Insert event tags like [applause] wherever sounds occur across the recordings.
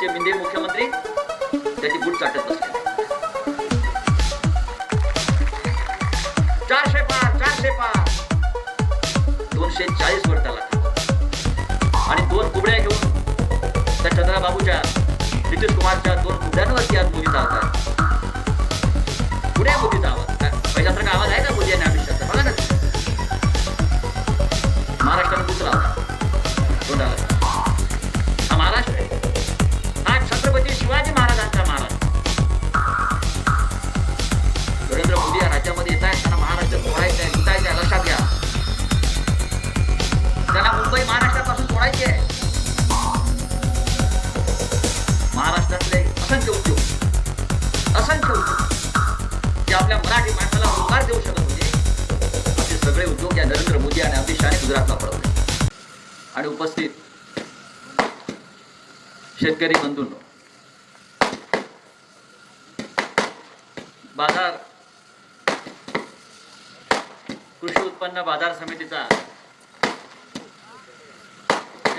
तुमचे मिंदे मुख्यमंत्री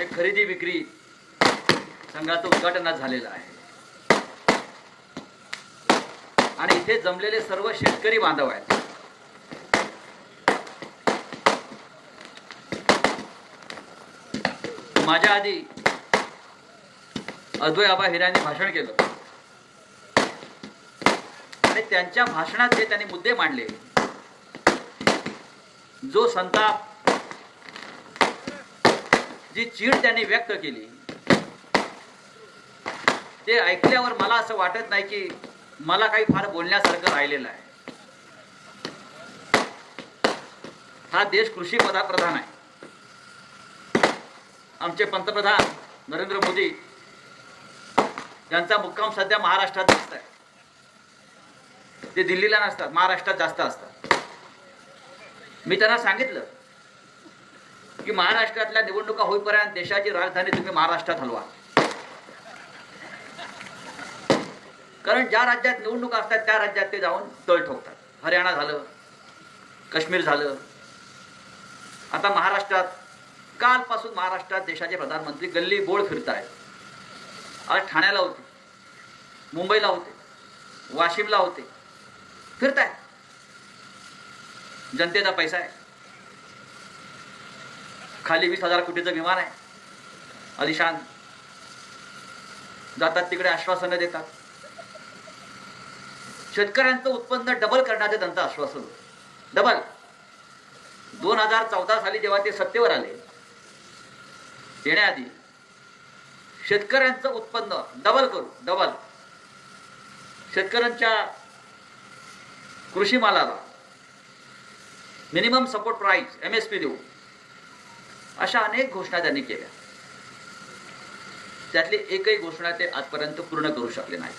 म्हणजे खरेदी विक्री संघाचं उद्घाटन झालेलं आहे. आणि इथे जमलेले सर्व शेतकरी बांधव आहेत. माझ्या आधी अद्वय आबा हिराने भाषण केलं. आणि त्यांच्या भाषणात जे त्यांनी मुद्दे मांडले जो संताप जी चीड त्यांनी व्यक्त केली ते ऐकल्यावर मला असं वाटत नाही की मला काही फार बोलण्यासारखं राहिलेलं आहे. हा देश कृषी पदाप्रधान आहे. आमचे पंतप्रधान नरेंद्र मोदी यांचा मुक्काम सध्या महाराष्ट्रात जास्त आहे ते दिल्लीला नसतात महाराष्ट्रात जास्त असतात. मी त्यांना सांगितलं की महाराष्ट्रातल्या निवडणुका होईपर्यंत देशाची राजधानी तुम्ही महाराष्ट्रात हलवा. कारण ज्या राज्यात निवडणुका असतात त्या राज्यात ते जाऊन तळ ठोकतात. हरियाणा झालं काश्मीर झालं. आता महाराष्ट्रात कालपासून महाराष्ट्रात देशाचे प्रधानमंत्री गल्ली बोळ फिरतायत. आज ठाण्याला होते मुंबईला होते वाशिमला होते. फिरताय जनतेचा पैसा आहे. खाली वीस हजार कोटीचं विमान आहे. अलिशान. जातात तिकडे आश्वासनं देतात. शेतकऱ्यांचं उत्पन्न डबल करण्याचं त्यांचं आश्वासन. डबल दोन हजार चौदा साली जेव्हा ते सत्तेवर आले येण्याआधी शेतकऱ्यांचं उत्पन्न डबल करू डबल शेतकऱ्यांच्या कृषी मालाला minimum support price M S P देऊ. अशा अनेक घोषणा त्यांनी केल्या. त्यातली एकही घोषणा ते आजपर्यंत पूर्ण करू शकले नाहीत.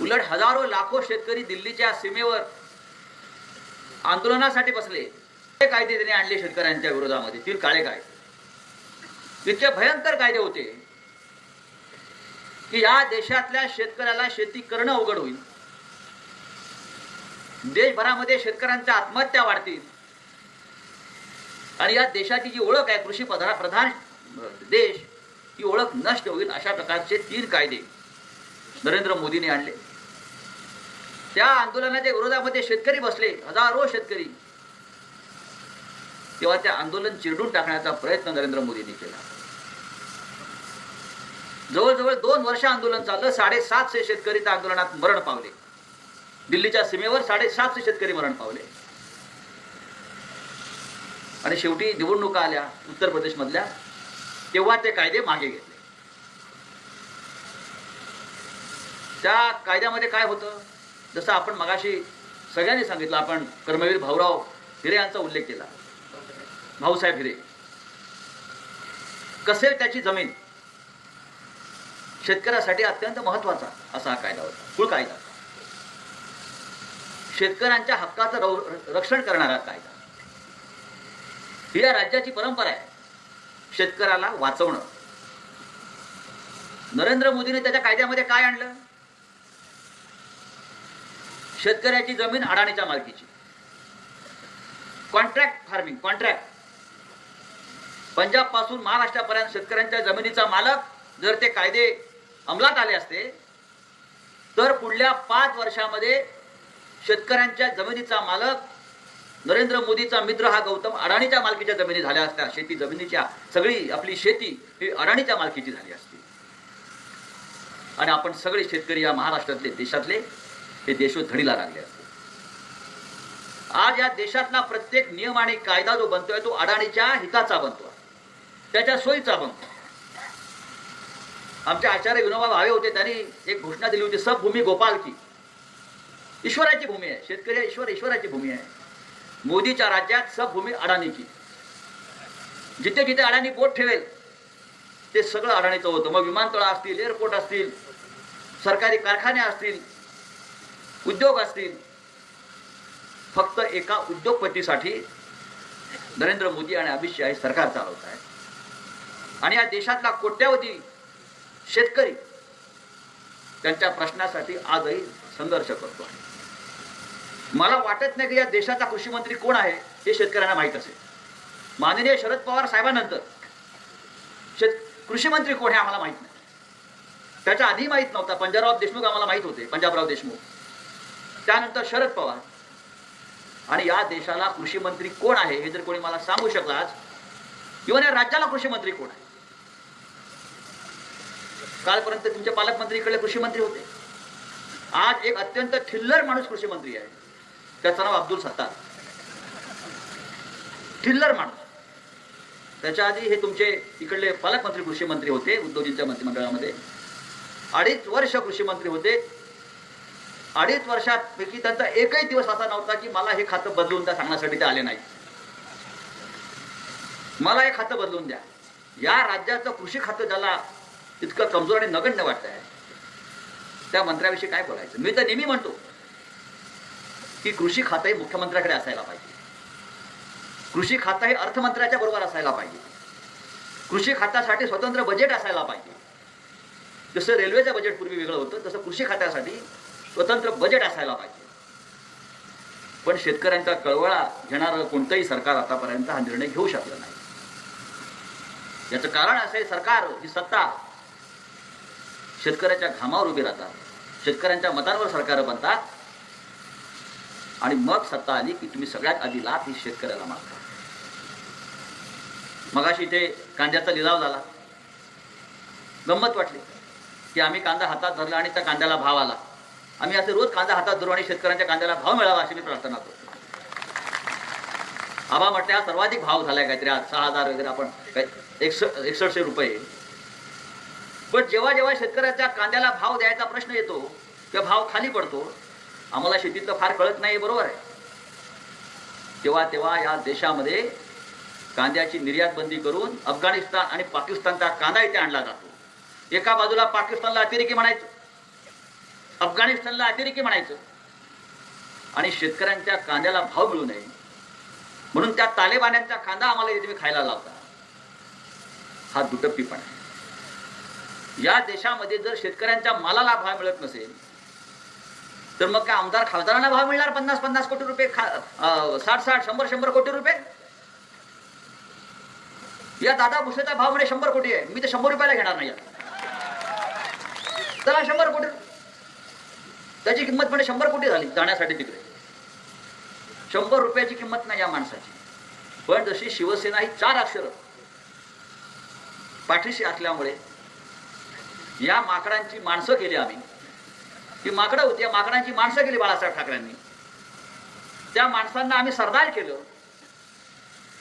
उलट हजारो लाखो शेतकरी दिल्लीच्या सीमेवर आंदोलनासाठी बसले. ते कायदे त्यांनी आणले शेतकऱ्यांच्या विरोधामध्ये तीन काळे कायदे. इतके भयंकर कायदे होते की या देशातल्या शेतकऱ्याला शेती करणं अवघड होईल. देशभरामध्ये शेतकऱ्यांच्या आत्महत्या वाढतील. आणि या देशाची जी ओळख आहे कृषी प्रधान प्रधान देश ती ओळख नष्ट होईल अशा प्रकारचे तीन कायदे नरेंद्र मोदींनी आणले. त्या आंदोलनाच्या विरोधामध्ये शेतकरी बसले हजारो शेतकरी. तेव्हा ते आंदोलन चिरडून टाकण्याचा प्रयत्न नरेंद्र मोदींनी केला. जवळजवळ दोन वर्ष आंदोलन चाललं साडेसातशे शेतकरी त्या आंदोलनात मरण पावले. दिल्लीच्या सीमेवर साडेसातशे शेतकरी मरण पावले. आणि शेवटी निवडणुका आल्या उत्तर प्रदेशमधल्या तेव्हा ते कायदे मागे घेतले. त्या कायद्यामध्ये काय होतं? जसं आपण मगाशी सगळ्यांनी सांगितलं आपण कर्मवीर भाऊराव हिरे यांचा उल्लेख केला. भाऊसाहेब हिरे. कसेल त्याची जमीन? शेतकऱ्यासाठी अत्यंत महत्त्वाचा असा हा कायदा होता. कुळ कायदा. शेतकऱ्यांच्या हक्काचं रक्षण करणारा कायदा. ही या राज्याची परंपरा आहे. शेतकऱ्याला वाचवणं. नरेंद्र मोदीने त्याच्या कायद्यामध्ये काय आणलं? शेतकऱ्याची जमीन अडाणीच्या मालकीची. कॉन्ट्रॅक्ट फार्मिंग कॉन्ट्रॅक्ट पंजाबपासून महाराष्ट्रापर्यंत शेतकऱ्यांच्या जमिनीचा मालक जर ते कायदे अंमलात आले असते तर पुढल्या पाच वर्षामध्ये शेतकऱ्यांच्या जमिनीचा मालक नरेंद्र मोदीचा मित्र हा गौतम अडाणीच्या मालकीच्या जमिनी झाल्या असत्या. शेती जमिनीच्या सगळी आपली शेती ही अडाणीच्या मालकीची झाली असती. आणि आपण सगळे शेतकरी या महाराष्ट्रातले देशातले हे देशोधडीला लागले असते. आज या देशातला प्रत्येक नियम आणि कायदा जो बनतोय तो अडाणीच्या हिताचा बनतो त्याच्या सोयीचा बनतो आमचे आचार्य विनोबा भावे होते त्यांनी एक घोषणा दिली होती सब भूमी गोपाल की ईश्वराची भूमी आहे. शेतकरी ईश्वर ईश्वराची भूमी आहे. मोदीच्या राज्यात सब भूमी अडाणीची जिथे जिथे अडाणी बोट ठेवेल ते सगळं अडाणीचं होतं. मग विमानतळ असतील एअरपोर्ट असतील सरकारी कारखाने असतील उद्योग असतील फक्त एका उद्योगपतीसाठी नरेंद्र मोदी आणि अमित शहा हे सरकार चालवत आहे आणि या देशातला कोट्यावधी शेतकरी त्यांच्या प्रश्नासाठी आजही संघर्ष करतो आहे. मला वाटत नाही की या देशाचा कृषी मंत्री कोण आहे हे शेतकऱ्यांना माहीत असेल. माननीय शरद पवार साहेबांनंतर शेत कृषी मंत्री कोण हे आम्हाला माहीत नाही. त्याच्या आधी माहीत नव्हता पंजाबराव देशमुख आम्हाला माहीत होते पंजाबराव देशमुख. त्यानंतर शरद पवार. आणि या देशाला कृषी मंत्री कोण आहे हे जर कोणी मला सांगू शकला आज किंवा या राज्याला कृषी मंत्री कोण आहे? कालपर्यंत तुमचे पालकमंत्री इकडले कृषी मंत्री होते. आज एक अत्यंत ठिल्लर माणूस कृषी मंत्री आहे. त्याचं नाव अब्दुल सत्तार. ठिल्लर माणूस त्याच्या आधी हे तुमचे इकडले पालकमंत्री कृषी मंत्री होते उद्योजींच्या मंत्रिमंडळामध्ये. अडीच वर्ष कृषी मंत्री होते. अडीच वर्षापैकी त्यांचा एकही दिवस असा नव्हता की मला हे खातं बदलून द्या सांगण्यासाठी ते आले नाही मला हे खातं बदलून द्या. या राज्याचं कृषी खातं ज्याला इतकं कमजोर आणि नगण्य वाटत आहे त्या मंत्र्याविषयी काय बोलायचं? मी तर नेहमी म्हणतो की कृषी खातंही मुख्यमंत्र्याकडे असायला पाहिजे. कृषी खातं हे अर्थमंत्र्याच्या बरोबर असायला पाहिजे. कृषी खात्यासाठी स्वतंत्र बजेट असायला पाहिजे. जसं रेल्वेचं बजेट पूर्वी वेगळं होतं तसं कृषी खात्यासाठी स्वतंत्र बजेट असायला पाहिजे. पण शेतकऱ्यांचा कळवळा घेणारं कोणतंही सरकार आतापर्यंत हा निर्णय घेऊ शकलं नाही. याचं कारण असं आहे सरकार ही सत्ता शेतकऱ्याच्या घामावर उभी राहतात. शेतकऱ्यांच्या मतांवर सरकार बनतात. आणि मग सत्ता आली की तुम्ही सगळ्यात आधी लाभ ही शेतकऱ्याला मागता. मगाशी इथे कांद्याचा लिलाव झाला. गंमत वाटली की आम्ही कांदा हातात धरला आणि त्या कांद्याला भाव आला. आम्ही असे रोज कांदा हातात धरू आणि शेतकऱ्यांच्या कांद्याला भाव मिळावा अशी मी प्रार्थना करतो. आबा म्हटल्या हा सर्वाधिक भाव झालाय काहीतरी. आज सहा हजार वगैरे आपण एकसष्टशे रुपये. पण जेव्हा जेव्हा शेतकऱ्याच्या कांद्याला भाव द्यायचा प्रश्न येतो किंवा भाव खाली पडतो. आम्हाला शेतीतलं फार कळत नाही बरोबर आहे. तेव्हा तेव्हा या देशामध्ये कांद्याची निर्यात बंदी करून अफगाणिस्तान आणि पाकिस्तानचा कांदा इथे आणला जातो. एका बाजूला पाकिस्तानला अतिरेकी म्हणायचं अफगाणिस्तानला अतिरेकी म्हणायचं आणि शेतकऱ्यांच्या कांद्याला भाव मिळू नये. म्हणून त्या तालेबान्यांचा कांदा आम्हाला इथे तुम्ही खायला लावता. हा दुटप्पीपणा आहे. या देशामध्ये जर शेतकऱ्यांच्या मालाला भाव मिळत नसेल तर मग काय आमदार खासदारांना भाव मिळणार? पन्नास पन्नास कोटी रुपये खा साठ साठ शंभर शंभर कोटी रुपये? या दादा भुसेचा भाव म्हणजे शंभर कोटी आहे. मी तर शंभर रुपयाला घेणार नाही आता. चला शंभर कोटी. त्याची किंमत म्हणजे शंभर कोटी झाली जाण्यासाठी तिकडे. शंभर रुपयाची किंमत नाही या माणसाची. पण जशी शिवसेना ही चार अक्षर पाठीशी असल्यामुळे या माकडांची माणसं केली आम्ही. ही माकडं होती. या माकडांची माणसं केली बाळासाहेब ठाकरेंनी. त्या माणसांना आम्ही सरदार केलं.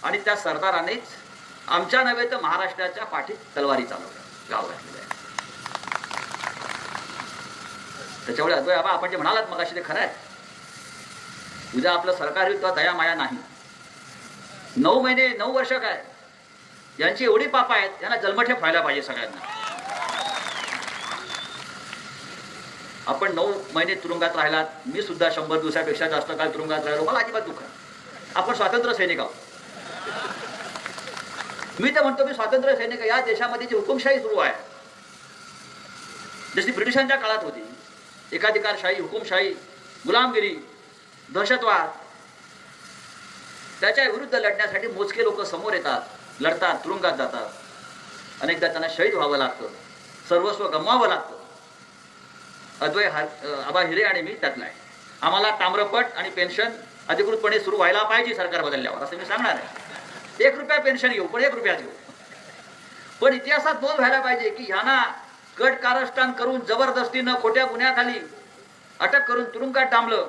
आणि त्या सरदारानेच आमच्या नव्हे तर महाराष्ट्राच्या पाठीत तलवारी चालवल्या. गाव घातलेलं आहे त्याच्यामुळे अद्वय बाबा आपण जे म्हणालात मग ते खरं आहे. उद्या आपलं सरकार येईल तेव्हा दया माया नाही. नऊ महिने नऊ वर्ष काय? यांची एवढी पापा आहेत यांना जन्मठेप व्हायला पाहिजे सगळ्यांना. आपण नऊ महिने तुरुंगात राहिलात मी सुद्धा शंभर दिवसापेक्षा जास्त काळ तुरुंगात राहिलो मला अजिबात दुःख आपण स्वातंत्र्य सैनिक आहोत. मी तर म्हणतो मी स्वातंत्र्य सैनिक या देशामध्ये जी हुकुमशाही सुरू आहे. जशी ब्रिटिशांच्या काळात होती एकाधिकारशाही हुकुमशाही गुलामगिरी दहशतवाद त्याच्या विरुद्ध लढण्यासाठी मोजके लोक समोर येतात लढतात तुरुंगात जातात. अनेकदा त्यांना शहीद व्हावं लागतं सर्वस्व गमवावं लागतं. अद्वय हा आबा हिरे आणि मी त्यातला आहे. आम्हाला ताम्रपट आणि पेन्शन अधिकृतपणे सुरू व्हायला पाहिजे सरकार बदलल्यावर असं मी सांगणार आहे. एक रुपया पेन्शन घेऊ पण एक रुपया घेऊ. पण इतिहासात नोंद व्हायला पाहिजे की ह्यांना कट कारस्थान करून जबरदस्तीनं खोट्या गुन्ह्याखाली अटक करून तुरुंगात डांबलं.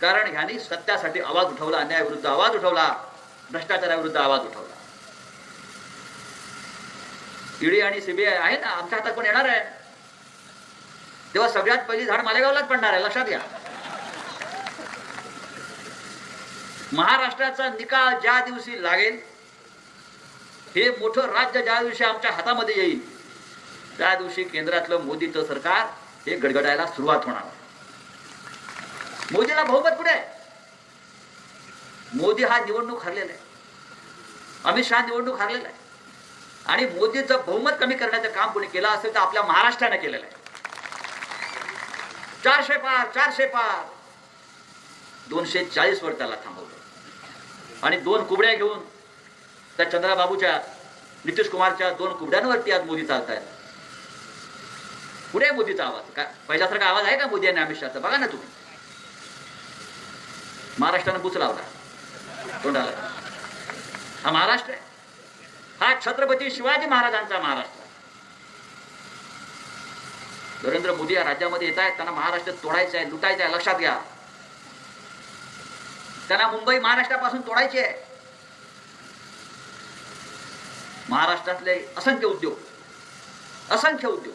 कारण ह्यांनी सत्यासाठी आवाज उठवला अन्यायाविरुद्ध आवाज उठवला भ्रष्टाचाराविरुद्ध आवाज उठवला. ईडी आणि सीबीआय आहे ना आमच्या हातात पण येणार आहे. तेव्हा सगळ्यात पहिली झाड मालेगावलाच पडणार आहे लक्षात घ्या. महाराष्ट्राचा निकाल ज्या दिवशी लागेल हे मोठं राज्य ज्या दिवशी आमच्या हातामध्ये येईल त्या दिवशी केंद्रातलं मोदीचं सरकार हे गडगडायला सुरुवात होणार. मोदीला बहुमत कुठे आहे मोदी हा निवडणूक हरलेला आहे. अमित शहा निवडणूक हरलेला आहे. आणि मोदीचं बहुमत कमी करण्याचं काम कोणी केलं असेल तर आपल्या महाराष्ट्राने केलेलं आहे. चारशे पार चारशे पार. दोनशे चाळीस वर त्याला थांबवलं. आणि दोन कुबड्या घेऊन त्या चंद्राबाबूच्या नितीश कुमारच्या दोन कुबड्यांवरती आज मोदी चालतायत. पुढे मोदीचा आवाज. काय पहिल्यासारखा आवाज आहे का मोदी आणि अमित शहाचा? बघा ना तुम्ही. महाराष्ट्रानं बुच लावला. तोंडाला. हा महाराष्ट्र आहे. हा छत्रपती शिवाजी महाराजांचा महाराष्ट्र नरेंद्र मोदी या राज्यामध्ये येत आहेत त्यांना महाराष्ट्र तोडायचं आहे लुटायचं आहे लक्षात घ्या. त्यांना मुंबई महाराष्ट्रापासून तोडायची आहे. महाराष्ट्रातले असंख्य उद्योग असंख्य उद्योग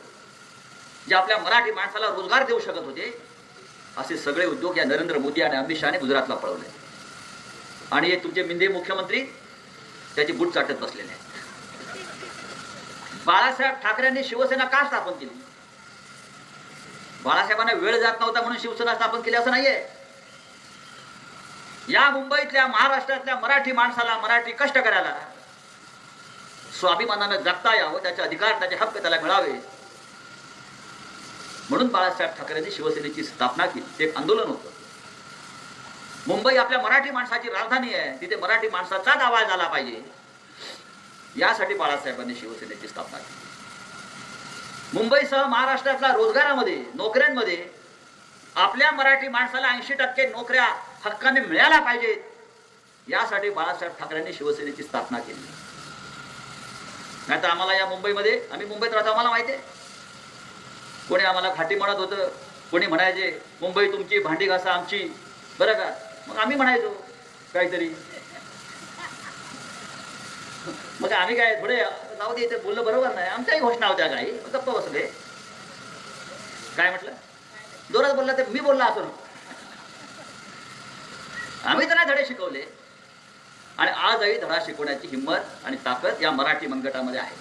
जे आपल्या मराठी माणसाला रोजगार देऊ शकत होते असे सगळे उद्योग या नरेंद्र मोदी आणि अमित शहाने गुजरातला पळवले. आणि हे तुमचे मिंदे मुख्यमंत्री त्याची बूट चाटत बसलेले आहेत. बाळासाहेब ठाकरेंनी शिवसेना का स्थापन केली? बाळासाहेबांना वेळ जात नव्हता म्हणून शिवसेना स्थापन केली असं नाहीये. या मुंबईतल्या महाराष्ट्रातल्या मराठी माणसाला मराठी कष्ट करायला. स्वाभिमानानं जगता यावं त्याचे अधिकार त्याचे हक्क त्याला मिळावे. म्हणून बाळासाहेब ठाकरेंनी शिवसेनेची स्थापना केली. ते एक आंदोलन होतं. मुंबई आपल्या मराठी माणसाची राजधानी आहे. तिथे मराठी माणसाचाच आवाज आला पाहिजे. यासाठी बाळासाहेबांनी शिवसेनेची स्थापना केली. मुंबईसह महाराष्ट्रातल्या रोजगारामध्ये नोकऱ्यांमध्ये आपल्या मराठी माणसाला ऐंशी टक्के नोकऱ्या हक्काने मिळायला पाहिजेत यासाठी बाळासाहेब ठाकरेंनी शिवसेनेची स्थापना केली. नाही तर आम्हाला या मुंबईमध्ये आम्ही मुंबईत राहतो आम्हाला माहिती आहे. कोणी आम्हाला घाटी म्हणत होतं कोणी म्हणायचे मुंबई तुमची भांडी घासा आमची. बरं का? मग आम्ही म्हणायचो काहीतरी. मग आम्ही काय थोडे जाऊ दे बोललं बरोबर नाही. आमच्याही घोषणा होत्या काही गप्प बसले काय म्हटलं? जोरात बोलला तर मी बोलला असं आम्ही त्यांना धडे शिकवले. आणि आजही धडा शिकवण्याची हिंमत आणि ताकद या मराठी मनगटामध्ये आहे.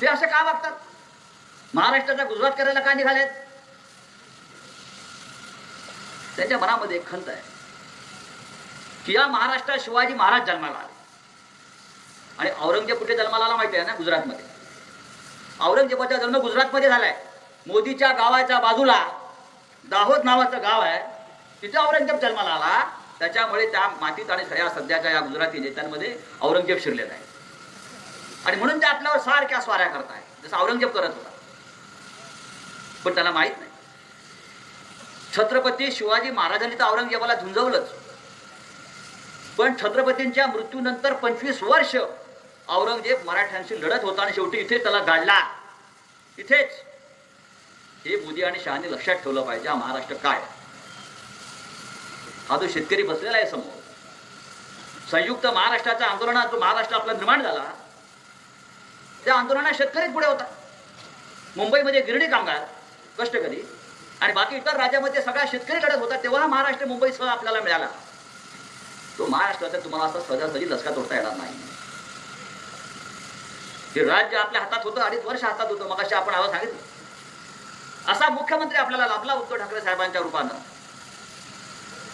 ते असे का वागतात? महाराष्ट्राचा गुजरात करायला का निघालेत? त्यांच्या मनामध्ये एक खंत आहे. की या महाराष्ट्रात शिवाजी महाराज जन्माला आले. आणि औरंगजेब कुठे जन्माला आला माहिती आहे ना गुजरातमध्ये. औरंगजेबाचा जन्म गुजरातमध्ये झालाय. मोदीच्या गावाच्या बाजूला दाहोद नावाचं गाव आहे. तिथे औरंगजेब जन्माला आला. त्याच्यामुळे त्या मातीत आणि या सध्याच्या या गुजराती नेत्यांमध्ये औरंगजेब शिरलेला आहे. आणि म्हणून ते आपल्यावर सारख्या स्वाऱ्या करताय. जसं औरंगजेब करत होता. पण त्याला माहीत नाही. छत्रपती शिवाजी महाराजांनी तर औरंगजेबाला झुंजवलंच. पण छत्रपतींच्या मृत्यूनंतर पंचवीस वर्ष औरंगजेब मराठ्यांशी लढत होता आणि शेवटी इथे त्याला गाडला. इथेच. हे मोदी आणि शहाने लक्षात ठेवलं पाहिजे हा महाराष्ट्र काय? हा जो शेतकरी बसलेला आहे समोर. संयुक्त महाराष्ट्राच्या आंदोलनात जो महाराष्ट्र आपला निर्माण झाला त्या आंदोलनात शेतकरीच पुढे होता. मुंबईमध्ये गिरणी कामगार कष्टकरी आणि बाकी इतर राज्यामध्ये सगळा शेतकरी लढत होता तेव्हा महाराष्ट्र मुंबईसह आपल्याला मिळाला. तो महाराष्ट्राचा तुम्हाला असा सहजासहजी लसका तोडता येणार नाही. हे राज्य आपल्या हातात होतं अडीच वर्ष हातात होतं मग आपण आवाज सांगितलं. असा मुख्यमंत्री आपल्याला लाभला उद्धव ठाकरे साहेबांच्या रूपानं.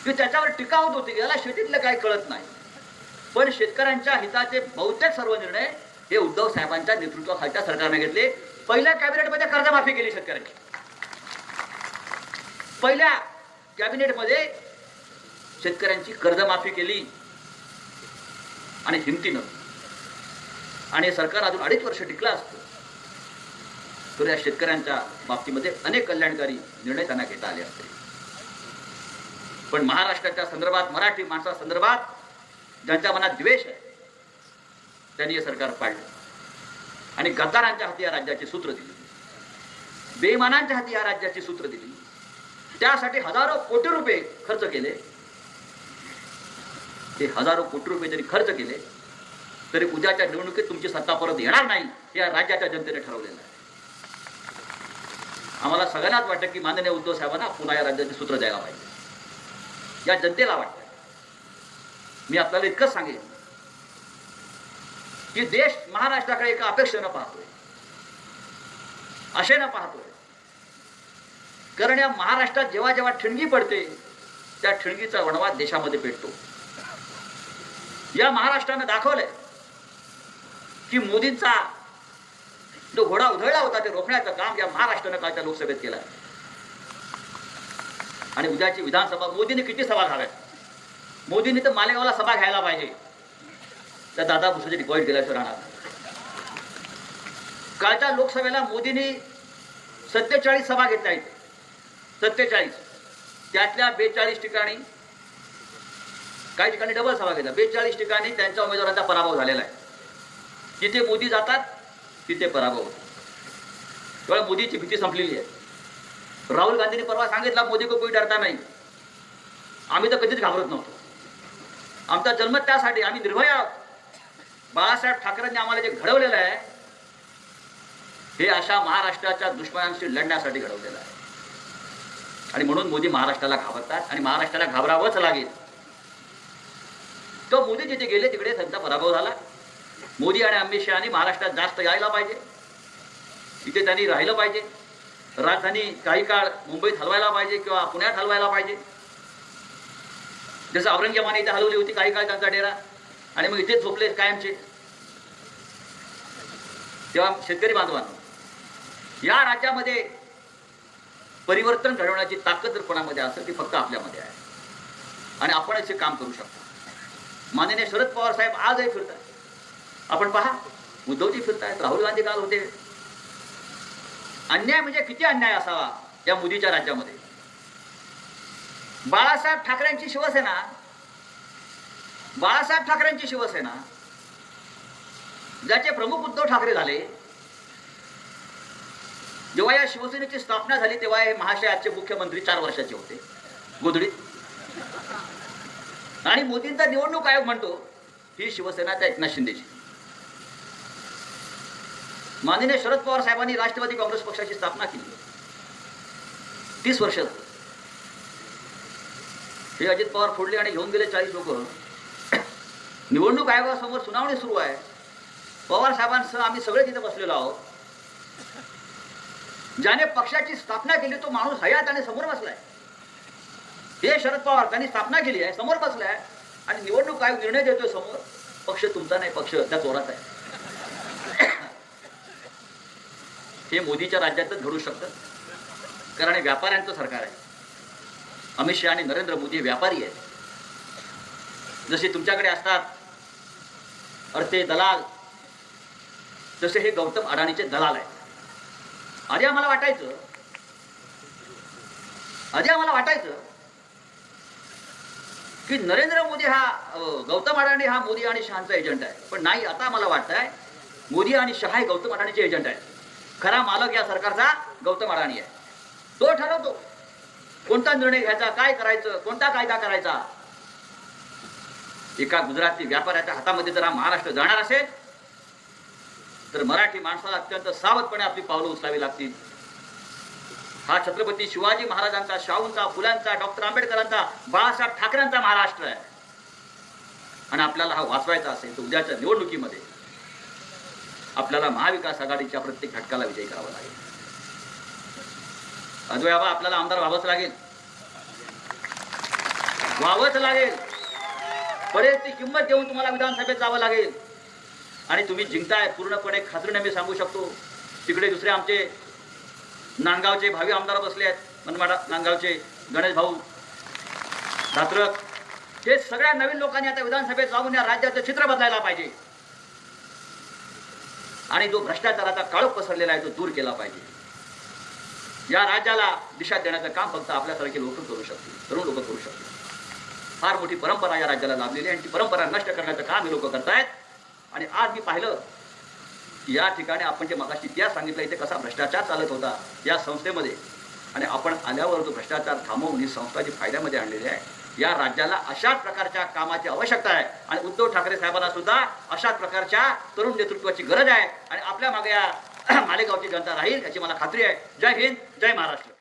की त्याच्यावर टीका होत होती याला शेतीतलं काही कळत नाही. पण शेतकऱ्यांच्या हिताचे बहुतेक सर्व निर्णय हे उद्धव साहेबांच्या नेतृत्वाखालच्या सरकारने घेतले. पहिल्या कॅबिनेटमध्ये कर्जमाफी केली शेतकऱ्यांची पहिल्या कॅबिनेटमध्ये शेतकऱ्यांची कर्जमाफी केली आणि हिमतीनं आणि सरकार अजून अडीच वर्ष टिकलं असतं. तर या शेतकऱ्यांच्या बाबतीमध्ये अनेक कल्याणकारी निर्णय त्यांना घेता आले असते पण महाराष्ट्राच्या संदर्भात मराठी माणसा संदर्भात ज्यांच्या मनात द्वेष आहे त्यांनी हे सरकार पाडलं. आणि गद्दारांच्या हाती या राज्याची सूत्र दिली. बेमानांच्या हाती या राज्याची सूत्र दिली. त्यासाठी हजारो कोटी रुपये खर्च केले. ते हजारो कोटी रुपये जरी खर्च केले तरी उद्याच्या निवडणुकीत तुमची सत्ता परत येणार नाही हे या राज्याच्या जनतेने ठरवलेलं आहे. आम्हाला सगळ्यांनाच वाटतं की माननीय उद्धव साहेबांना पुन्हा या राज्याचे सूत्र द्यायला पाहिजे. या जनतेला वाटतं. मी आपल्याला इतकंच सांगेन की देश महाराष्ट्राकडे एका अपेक्षेनं पाहतोय. आशेनं पाहतोय. कारण या महाराष्ट्रात जेव्हा जेव्हा ठिणगी पडते त्या ठिणगीचा वणवा देशामध्ये पेटतो. या महाराष्ट्रानं दाखवलंय की मोदींचा जो घोडा उधळला होता ते रोखण्याचं काम या महाराष्ट्रानं कालच्या लोकसभेत केलं आणि उद्याची विधानसभा मोदींनी किती सभा घ्याव्यात मोदींनी तर मालेगावला सभा घ्यायला पाहिजे. त्या दादा भुसेची डिपॉझिट गेल्याशिवाय राहणार कालच्या लोकसभेला मोदींनी सत्तेचाळीस सभा घेतल्या आहेत. सत्तेचाळीस. त्यातल्या बेचाळीस ठिकाणी काही ठिकाणी डबल सभा घेतल्या. बेचाळीस ठिकाणी त्यांच्या उमेदवारांचा पराभव झालेला आहे. जिथे मोदी जातात तिथे पराभव होतो. तेव्हा मोदीची भीती संपलेली आहे. राहुल गांधींनी परवा सांगितला मोदी को कोई डरता नाही. आम्ही तर कधीच घाबरत नव्हतो. आमचा जन्म त्यासाठी आम्ही निर्भय आहोत. बाळासाहेब ठाकरेंनी आम्हाला जे घडवलेलं आहे हे अशा महाराष्ट्राच्या दुश्मनांशी लढण्यासाठी घडवलेलं आहे. आणि म्हणून मोदी महाराष्ट्राला घाबरतात आणि महाराष्ट्राला घाबरावंच लागेल. तो मोदी जिथे गेले तिकडे त्यांचा पराभव झाला. मोदी आणि अमित शहानी महाराष्ट्रात जास्त यायला पाहिजे. इथे त्यांनी राहिलं पाहिजे. राजधानी काही काळ मुंबईत हलवायला पाहिजे किंवा पुण्यात हलवायला पाहिजे. जसं औरंगजेबाने इथे हलवली होती काही काळ त्यांचा डेरा. आणि मग इथेच झोपले कायमचे. तेव्हा शेतकरी बांधवांनो या राज्यामध्ये परिवर्तन घडवण्याची ताकद जर कोणामध्ये असेल ती फक्त आपल्यामध्ये आहे. आणि आपणच हे काम करू शकतो. माननीय शरद पवार साहेब आजही फिरतात. आपण पहा उद्धवजी फिरतायत राहुल गांधी काल होते. अन्याय म्हणजे किती अन्याय असावा या मोदीच्या राज्यामध्ये? बाळासाहेब ठाकरेंची शिवसेना बाळासाहेब ठाकरेंची शिवसेना ज्याचे प्रमुख उद्धव ठाकरे झाले जेव्हा या शिवसेनेची स्थापना झाली तेव्हा हे महाशय आजचे मुख्यमंत्री चार वर्षाचे होते. गोधडीत आणि मोदींचा निवडणूक आयोग म्हणतो ही शिवसेना त्या एकनाथ शिंदेची. माननीय शरद पवार साहेबांनी राष्ट्रवादी काँग्रेस पक्षाची स्थापना केली. तीस वर्ष हे अजित पवार फोडले आणि घेऊन गेले चाळीस लोक. [coughs] निवडणूक आयोगासमोर सुनावणी सुरू आहे. पवार साहेबांसह आम्ही सगळे तिथे बसलेलो आहोत. ज्याने पक्षाची स्थापना केली तो माणूस हयात आणि समोर बसलाय. हे शरद पवार त्यांनी स्थापना केली आहे समोर बसलाय. आणि निवडणूक आयोग निर्णय देतोय समोर. पक्ष तुमचा नाही पक्ष त्या चोराचा आहे. हे मोदीच्या राज्यातच घडू शकतं. कारण हे व्यापाऱ्यांचं सरकार आहे. अमित शहा आणि नरेंद्र मोदी व्यापारी आहेत. जसे तुमच्याकडे असतात अर्थे दलाल जसे हे गौतम अडाणीचे दलाल आहेत. आधी आम्हाला वाटायचं आधी आम्हाला वाटायचं की नरेंद्र मोदी हा गौतम अडाणी हा मोदी आणि शहाचा एजंट आहे. पण नाही आता मला वाटतंय मोदी आणि शहा हे गौतम अडाणीचे एजंट आहेत. खरा मालक या सरकारचा गौतम अडाणी आहे. तो ठरवतो. कोणता निर्णय घ्यायचा काय करायचं कोणता कायदा करायचा? एका गुजराती व्यापाऱ्याच्या हातामध्ये जर हा महाराष्ट्र जाणार असेल तर मराठी माणसाला अत्यंत सावधपणे आपली पावलं उचलावी लागतील. हा छत्रपती शिवाजी महाराजांचा शाहूंचा फुलांचा डॉक्टर आंबेडकरांचा बाळासाहेब ठाकरेंचा महाराष्ट्र आहे. आणि आपल्याला हा वाचवायचा असेल तर उद्याच्या निवडणुकीमध्ये आपल्याला महाविकास आघाडीच्या प्रत्येक घटकाला विजयी करावा लागेल. अजय बाबा आपल्याला आमदार व्हावंच लागेल. व्हावंच लागेल. पडेल ती किंमत देऊन तुम्हाला विधानसभेत जावं लागेल. आणि तुम्ही जिंकताय पूर्णपणे खात्रीने मी सांगू शकतो. तिकडे दुसरे आमचे नांदगावचे भावी आमदार बसले आहेत. मनमाडा नांदगावचे गणेश भाऊ धात्रक हे सगळ्या नवीन लोकांनी आता विधानसभेत जाऊन या राज्याचं चित्र बदलायला पाहिजे. आणि जो भ्रष्टाचाराचा काळोख पसरलेला आहे तो दूर केला पाहिजे. या राज्याला दिशा देण्याचं काम फक्त आपल्यासारखे लोक करू शकतील. तरुण लोक करू शकतील. फार मोठी परंपरा या राज्याला लाभलेली आहे आणि ती परंपरा नष्ट करण्याचं काम हे लोक करतायत. आणि आज मी पाहिलं या ठिकाणी आपण जे मगाशी इतिहास सांगितला इथे कसा भ्रष्टाचार चालत होता या संस्थेमध्ये. आणि आपण आल्यावर तो भ्रष्टाचार थांबवून ही संस्था जी फायद्यामध्ये आणलेली आहे या राज्याला अशाच प्रकारच्या कामाची आवश्यकता आहे. आणि उद्धव ठाकरे साहेबांना सुद्धा अशाच प्रकारच्या तरुण नेतृत्वाची गरज आहे. आणि आपल्या मागे या [clears throat] मालेगावची जनता राहील याची मला खात्री आहे. जय हिंद जय महाराष्ट्र.